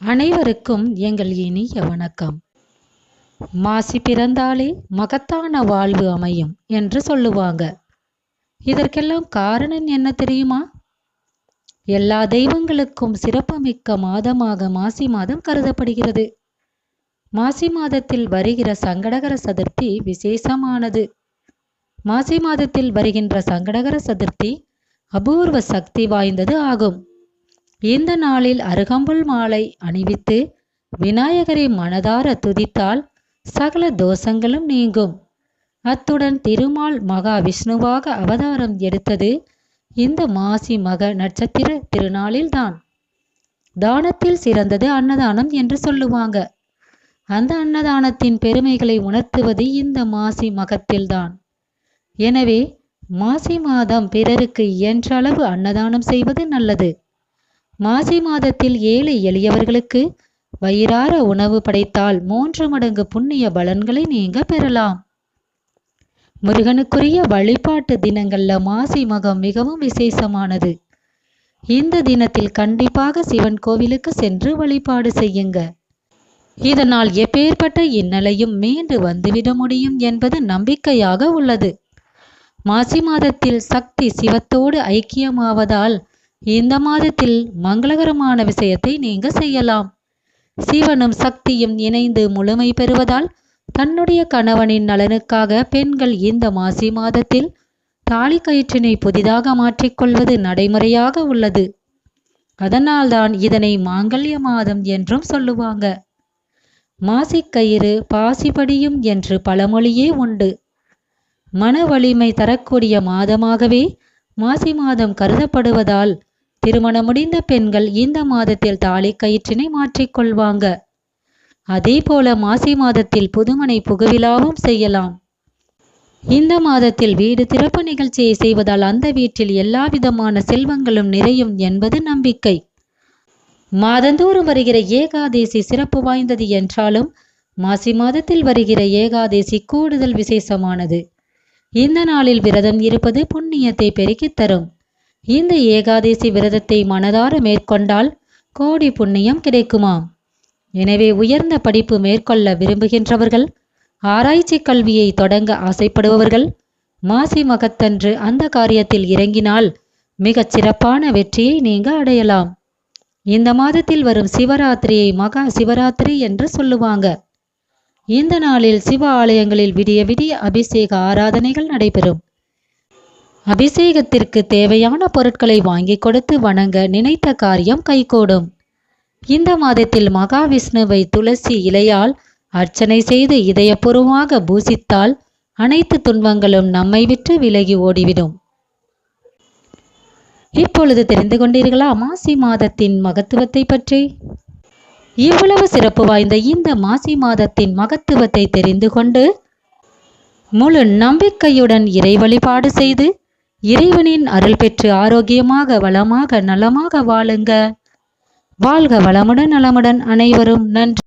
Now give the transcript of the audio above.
அனைவருக்கும் எங்கள் இனிய வணக்கம். மாசி பிறந்தாலே மகத்தான வாழ்வு அமையும் என்று சொல்லுவாங்க. இதற்கெல்லாம் காரணம் என்ன தெரியுமா? எல்லா தெய்வங்களுக்கும் சிறப்புமிக்க மாதமாக மாசி மாதம் கருதப்படுகிறது. மாசி மாதத்தில் வருகிற சங்கடகர சதுர்த்தி விசேஷமானது. மாசி மாதத்தில் வருகின்ற சங்கடகர சதுர்த்தி அபூர்வ சக்தி வாய்ந்தது ஆகும். இந்த நாளில் அருகம்புல் மாலை அணிவித்து விநாயகரை மனதார துதித்தால் சகல தோஷங்களும் நீங்கும். அத்துடன் திருமால் மகா விஷ்ணுவாக அவதாரம் எடுத்தது இந்த மாசி மக நட்சத்திர திருநாளில்தான். தானத்தில் சிறந்தது அன்னதானம் என்று சொல்லுவாங்க. அந்த அன்னதானத்தின் பெருமைகளை உணர்த்துவது இந்த மாசி மகத்தில்தான். எனவே மாசி மாதம் பிறருக்கு இயன்ற அளவு அன்னதானம் செய்வது நல்லது. மாசி மாதத்தில் ஏழை எளியவர்களுக்கு வயிறார உணவு படைத்தால் மூன்று மடங்கு புண்ணிய பலன்களை நீங்க பெறலாம். முருகனுக்குரிய வழிபாட்டு தினங்கள்ல மாசி மகம் மிகவும் விசேஷமானது. இந்த தினத்தில் கண்டிப்பாக சிவன் கோவிலுக்கு சென்று வழிபாடு செய்யுங்க. இதனால் எப்பேற்பட்ட இன்னலையும் மீண்டு வந்துவிட முடியும் என்பது நம்பிக்கையாக உள்ளது. மாசி மாதத்தில் சக்தி சிவத்தோடு ஐக்கியமாவதால் இந்த மாதத்தில் மங்களகரமான விஷயத்தை நீங்க செய்யலாம். சிவனும் சக்தியும் இணைந்து முழுமை பெறுவதால் தன்னுடைய கணவனின் நலனுக்காக பெண்கள் இந்த மாசி மாதத்தில் தாலி கயிற்றினை புதிதாக மாற்றிக்கொள்வது நடைமுறையாக உள்ளது. அதனால்தான் இதனை மாங்கல்ய மாதம் என்றும் சொல்லுவாங்க. மாசிக்கயிறு பாசிபடியும் என்று பழமொழியே உண்டு. மன வலிமை தரக்கூடிய மாதமாகவே மாசி மாதம் கருதப்படுவதால் திருமணம் முடிந்த பெண்கள் இந்த மாதத்தில் தாலி கயிற்றினை மாற்றிக்கொள்வாங்க அதே போல மாசி மாதத்தில் புதுமனை புகுவிழாவும் செய்யலாம். இந்த மாதத்தில் வீடு திறப்பு நிகழ்ச்சியை செய்வதால் அந்த வீட்டில் எல்லா விதமான செல்வங்களும் நிறையும் என்பது நம்பிக்கை. மாதந்தோறும் வருகிற ஏகாதேசி சிறப்பு வாய்ந்தது என்றாலும் மாசி மாதத்தில் வருகிற ஏகாதேசி கூடுதல் விசேஷமானது. இந்த நாளில் விரதம் இருப்பது புண்ணியத்தை பெருக்கித் தரும். இந்த ஏகாதேசி விரதத்தை மனதார மேற்கொண்டால் கோடி புண்ணியம் கிடைக்குமாம் எனவே உயர்ந்த படிப்பு மேற்கொள்ள விரும்புகின்றவர்கள் ஆராய்ச்சி கல்வியை தொடங்க ஆசைப்படுபவர்கள் மாசி மகத்தன்று அந்த காரியத்தில் இறங்கினால் மிகச் சிறப்பான வெற்றியை நீங்க அடையலாம். இந்த மாதத்தில் வரும் சிவராத்திரியை மகா சிவராத்திரி என்று சொல்லுவாங்க. இந்த நாளில் சிவ ஆலயங்களில் விடிய விடிய அபிஷேக ஆராதனைகள் நடைபெறும். அபிஷேகத்திற்கு தேவையான பொருட்களை வாங்கி கொடுத்து வணங்க நினைத்த காரியம் கைகூடும். இந்த மாதத்தில் மகாவிஷ்ணுவை துளசி இலையால் அர்ச்சனை செய்து இதயபூர்வமாக பூசித்தால் அனைத்து துன்பங்களும் நம்மை விட்டு விலகி ஓடிவிடும். இப்பொழுது தெரிந்து கொண்டீர்களா மாசி மாதத்தின் மகத்துவத்தை பற்றி? இவ்வளவு சிறப்பு வாய்ந்த இந்த மாசி மாதத்தின் மகத்துவத்தை தெரிந்து கொண்டு முழு நம்பிக்கையுடன் இறை வழிபாடு செய்து இறைவனின் அருள் பெற்று ஆரோக்கியமாக வளமாக நலமாக வாழுங்க. வாழ்க வளமுடன் நலமுடன் அனைவரும். நன்றி.